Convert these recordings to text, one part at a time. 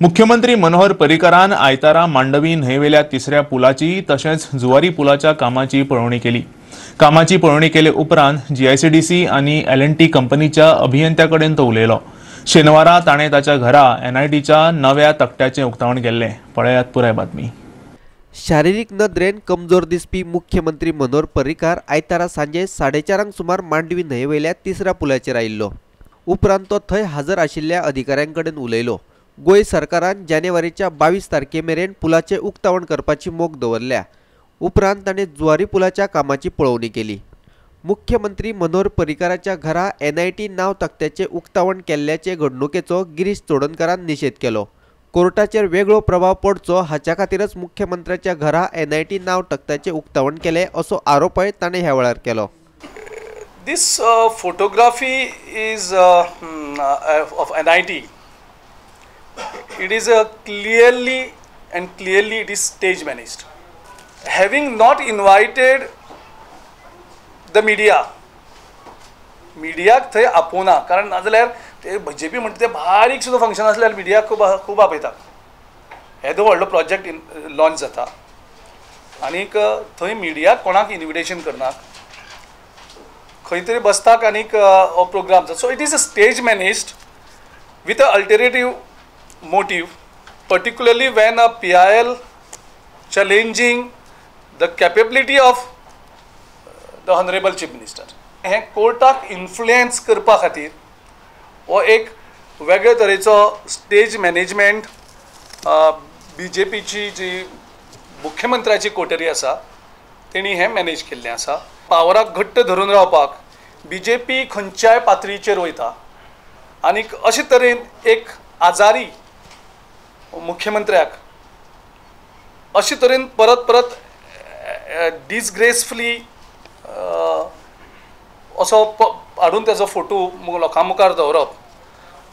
मुख्यमंत्री मनोहर पर्रिकरान आयतारा मांडवी न्हंयवेल्या तिसऱ्या पुलाची तशेंच जुवारी पुलाच्या कामाची पळोवणी केली. कामाची पळोवणी केले उपरांत जीआयसीडीसी आनी एल एन टी कंपनीच्या अभियंत्या कडेन तो उलयलो. शेनवारा ताणें ताच्या घरा एनआयटीच्या नव्या तकट्याचें उक्तावण केल्लें. पळयात पुराय बातमी. शारिरीक नदरेन कमजोर दिसपी मुख्यमंत्री मनोहर पर्रीकार आयतारा सांजे साडेचारांक सुमार मांडवी न्हंयवेल्या तिसऱ्या पुलाचेर आयिल्लो. उपरांत तो थंय हजर आशिल्ल्या अधिकाऱ्यां कडेन उलयलो. गोंय सरकारान जानेवारीच्या बावीस तारखे मेरेन पुलाचें उक्तावण करपाची मोख दवरल्या. उपरांत ताणें जुवारी पुलाच्या कामाची पळोवणी केली. मुख्यमंत्री मनोहर पर्रीकाराच्या घरा एन आय टी नांव तक्त्याचे उक्तावण केल्ल्याचे घडणुकेचो गिरीश चोडणकरान निशेध केलो. कोर्टाचेर वेगळो प्रभाव पडचो हाच्या खातीरच मुख्यमंत्र्याच्या घरा एन आय टी नांव तक्त्याचे उक्तावण केलें असो आरोपय ताणें ह्या वेळार केलो. This photography is of N I T. It is uh, clearly and clearly it is stage managed. Having not invited the media, मिडियाक थंय आपोवना कारण नाजाल्यार ते जे पी म्हणटा तें बारीक सुद्दां फंक्शन आसल्यार मिडियाक खूब खूब आपयता. येदो व्हडलो प्रोजेक्ट लॉन्च जाता. आनीक थंय मिडियाक कोणाक इन्विटेशन करनात खंय तरी बसताक आनीक हो programme so it is a stage managed with a alternative motive particularly when a P I L challenging the capability of the honourable chief minister हें कोर्टाक इन्फ्लुएन्स करपा खातीर हो एक वेगळे तरेचो स्टेज मॅनेजमेंट बी जे पीची जी मुख्यमंत्र्याची कोटरी आसा तेणी हें मॅनेज केल्लें आसा. पावराक घट्ट धरून रावपाक बी जे पी खंयच्याय पातळीचेर वयता. आनीक अशे तरेन एक आजारी मुख्यमंत्र्याक अशे तरेन परत परत डिसग्रेसफुली असो हाडून तेजो फोटो लोकां मुखार दवरप.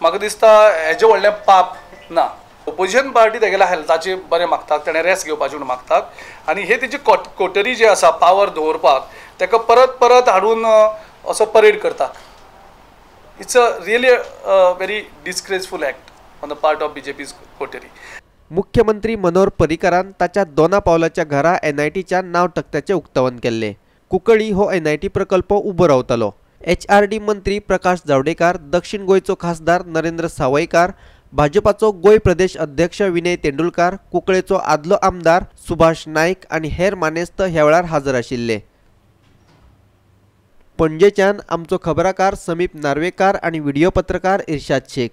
म्हाका दिसता हेजें व्हडलें पाप ना ओपोजिशन पार्टी तेगेल्या हेल्थाचे बरें मागतात तेणें रेस्ट घेवपाचें म्हणून मागतात. आनी हे तेजी कोट कोटरी जी आसा पावर दवरपाक तेका परत परत हाडून असो परेड करतात. It's a really very disgraceful act on the part of B J मुख्यमंत्री मनोहर पर्रीकारान ताच्या दोना पावलाच्या घरा एनआयटीच्या नांव तक्त्याचें उक्तावण केल्लें कुंकळी हो एनआयटी प्रकल्प उबो रावतलो. एच आर डी मंत्री प्रकाश जावडेकार दक्षिण गोंयचो खासदार नरेंद्र सावयकार भाजपाचो गोंय प्रदेश अध्यक्ष विनय तेंडुलकार कुंकळेचो आदलो आमदार सुभाष नायक आनी हेर मानेस्त ह्या वेळार हाजर आशिल्ले. पणजेच्यान आमचो खबराकार समीप नार्वेकार आनी व्हिडिओ पत्रकार इर्शाद शेख.